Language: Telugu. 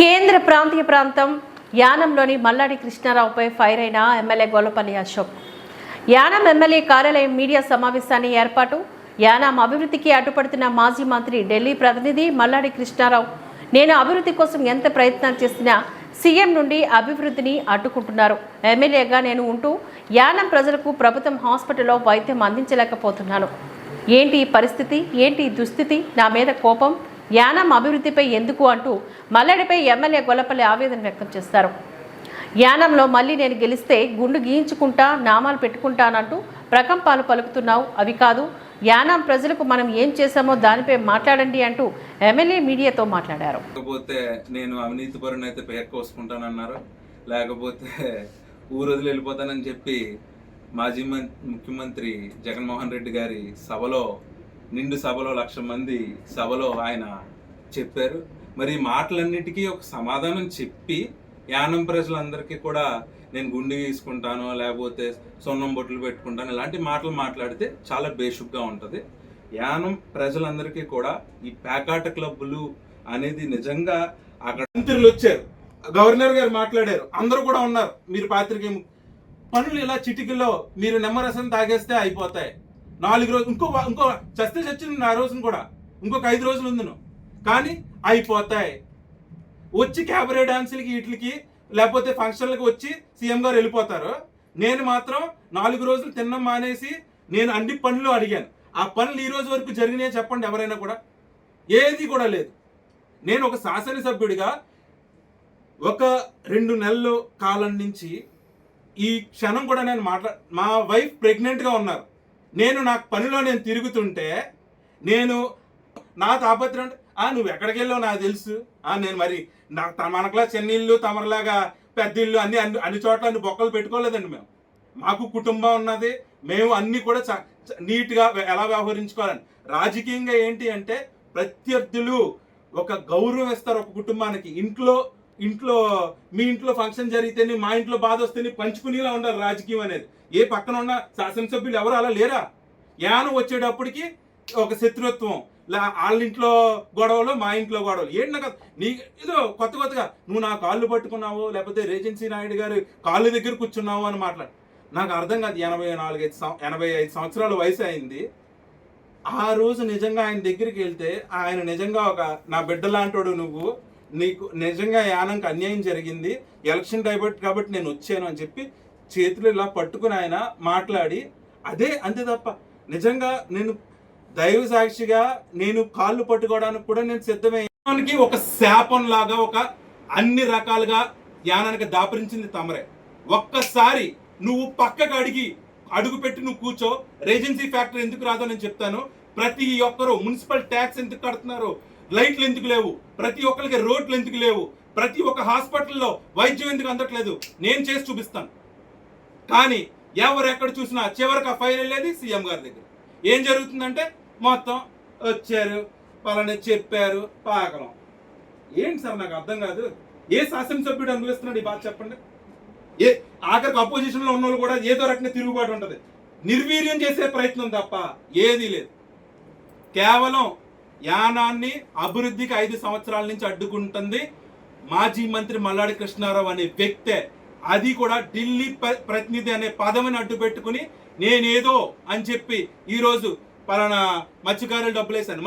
కేంద్ర ప్రాంతీయ ప్రాంతం యానంలోని మల్లాడి కృష్ణారావుపై ఫైర్ అయిన ఎమ్మెల్యే గోలపల్లి అశోక్. యానం ఎమ్మెల్యే కార్యాలయం మీడియా సమావేశాన్ని ఏర్పాటు యానం అభివృద్ధికి అడ్డుపడుతున్న మాజీ మంత్రి ఢిల్లీ ప్రతినిధి మల్లాడి కృష్ణారావు నేను అభివృద్ధి కోసం ఎంత ప్రయత్నం చేసినా సీఎం నుండి అభివృద్ధిని అడ్డుకుంటున్నారు. ఎమ్మెల్యేగా నేను ఉంటూ యానం ప్రజలకు ప్రభుత్వం హాస్పిటల్లో వైద్యం అందించలేకపోతున్నాను. ఏంటి ఈ పరిస్థితి? ఏంటి దుస్థితి? నా మీద కోపం? యానం అభివృద్ధిపై ఎందుకు అంటూ మల్లడిపై ఎమ్మెల్యే గొల్లపల్లి ఆవేదన వ్యక్తం చేస్తారు. యానంలో మళ్ళీ నేను గెలిస్తే గుండు గీయించుకుంటా నామాలు పెట్టుకుంటానంటూ ప్రకంపాలు పలుకుతున్నావు. అవి కాదు యానం ప్రజలకు మనం ఏం చేశామో దానిపై మాట్లాడండి అంటూ ఎమ్మెల్యే మీడియాతో మాట్లాడారు. లేకపోతే నేను అవినీతి పరుని అయితే పేరు లేకపోతే ఊరు వదిలి వెళ్ళిపోతానని చెప్పి మాజీ మం- ముఖ్యమంత్రి జగన్మోహన్ రెడ్డి గారి సభలో నిండు సభలో లక్ష మంది సభలో ఆయన చెప్పారు. మరి ఈ మాటలన్నిటికీ ఒక సమాధానం చెప్పి యానం ప్రజలందరికీ కూడా నేను గుండె తీసుకుంటాను లేకపోతే సొన్నం బొట్లు పెట్టుకుంటాను ఇలాంటి మాటలు మాట్లాడితే చాలా బేషుగ్గా ఉంటుంది. యానం ప్రజలందరికీ కూడా ఈ పేకాట క్లబ్బులు అనేది నిజంగా అక్కడ మంత్రులు వచ్చారు. గవర్నర్ గారు మాట్లాడారు. అందరూ కూడా ఉన్నారు. మీరు పాత్రికేయ పనులు ఇలా చిటికల్లో మీరు నిమ్మరసం తాగేస్తే అయిపోతాయి. నాలుగు రోజులు ఇంకో ఇంకో చస్తే చచ్చింది ఆ రోజున కూడా. ఇంకొక ఐదు రోజులు ఉందిను. కానీ అయిపోతాయి. వచ్చి క్యాబరే డాన్సులకి వీటికి లేకపోతే ఫంక్షన్లకు వచ్చి సీఎం గారు వెళ్ళిపోతారు. నేను మాత్రం నాలుగు రోజులు తిన్నం మానేసి నేను అన్ని పనులు అడిగాను. ఆ పనులు ఈ రోజు వరకు జరిగినాయో చెప్పండి ఎవరైనా కూడా. ఏది కూడా లేదు. నేను ఒక శాసనసభ్యుడిగా ఒక రెండు నెలల కాలం నుంచి ఈ క్షణం కూడా నేను మాట్లా మా వైఫ్ ప్రెగ్నెంట్గా ఉన్నారు. నేను నాకు పనిలో నేను తిరుగుతుంటే నేను నా తాపత్రం ఆ నువ్వు ఎక్కడికి వెళ్ళావు నాకు తెలుసు. ఆ నేను మరి నా త- మనకలా చిన్న తమరలాగా పెద్ద ఇల్లు అన్ని అన్ని అన్ని చోట్ల అన్ని బొక్కలు పెట్టుకోలేదండి మేము. మాకు కుటుంబం ఉన్నది. మేము అన్ని కూడా చ- చ- నీట్గా ఎలా వ్యవహరించుకోవాలని. రాజకీయంగా ఏంటి అంటే ప్రత్యర్థులు ఒక గౌరవం ఇస్తారు ఒక కుటుంబానికి. ఇంట్లో ఇంట్లో మీ ఇంట్లో ఫంక్షన్ జరిగితేనే మా ఇంట్లో బాధ వస్తేనే పంచుకునేలా ఉండాలి రాజకీయం అనేది. ఏ పక్కన ఉన్న శాసనసభ్యులు ఎవరు అలా లేరా? యానం వచ్చేటప్పటికి ఒక శత్రుత్వం. లే వాళ్ళ ఇంట్లో గొడవలు మా ఇంట్లో గొడవలు. ఏంటి నాకు నీ ఏదో కొత్త కొత్తగా నువ్వు నా కాళ్ళు పట్టుకున్నావు లేకపోతే రేజెన్సీ నాయుడు గారు కాళ్ళు దగ్గర కూర్చున్నావు అని మాట్లాడు. నాకు అర్థం కాదు ఎనభై నాలుగైదు సం- ఎనభై ఐదు సంవత్సరాల వయసు అయింది. ఆ రోజు నిజంగా ఆయన దగ్గరికి వెళ్తే ఆయన నిజంగా ఒక నా బిడ్డ లాంటోడు నువ్వు. నీకు నిజంగా యానంకి అన్యాయం జరిగింది ఎలక్షన్ డైబట్ కాబట్టి నేను వచ్చాను అని చెప్పి చేతులు ఇలా పట్టుకుని ఆయన మాట్లాడి అదే అంతే తప్ప నిజంగా నేను దైవ సాక్షిగా నేను కాళ్ళు పట్టుకోవడానికి కూడా నేను సిద్ధమయ్యానికి ఒక శాపం లాగా ఒక అన్ని రకాలుగా యానానికి దాపరించింది తమరే. ఒక్కసారి నువ్వు పక్కకు అడిగి అడుగు పెట్టి నువ్వు కూర్చో రేజెన్సీ ఫ్యాక్టరీ ఎందుకు రాదో నేను చెప్తాను. ప్రతి ఒక్కరు మున్సిపల్ ట్యాక్స్ ఎందుకు కడుతున్నారు? లైట్లు ఎందుకు లేవు? ప్రతి ఒక్కరికి రోడ్లు ఎందుకు లేవు? ప్రతి ఒక్క హాస్పిటల్లో వైద్యం ఎందుకు అందట్లేదు? నేను చేసి చూపిస్తాను. కానీ ఎవరు ఎక్కడ చూసినా చివరికి ఆ ఫైల్ వెళ్ళేది సీఎం గారి దగ్గర. ఏం జరుగుతుందంటే మొత్తం వచ్చారు పలానే చెప్పారు పాకలం ఏంటి సార్ నాకు అర్థం కాదు? ఏ శాసనసభ్యుడు అనుభవిస్తున్నాడు ఈ బాధ చెప్పండి? ఏ ఆఖరికి అపోజిషన్లో ఉన్న వాళ్ళు కూడా ఏదో రకంగా తిరుగుబాటు ఉంటుంది. నిర్వీర్యం చేసే ప్రయత్నం తప్ప ఏదీ లేదు. కేవలం యానాన్ని అభివృద్ధికి ఐదు సంవత్సరాల నుంచి అడ్డుకుంటుంది మాజీ మంత్రి మల్లాడి కృష్ణారావు అనే వ్యక్తే. అది కూడా ఢిల్లీ ప్రతినిధి అనే పదవిని అడ్డు పెట్టుకుని నేనేదో అని చెప్పి ఈరోజు పలానా మత్స్యకారులు డబ్బులేశాను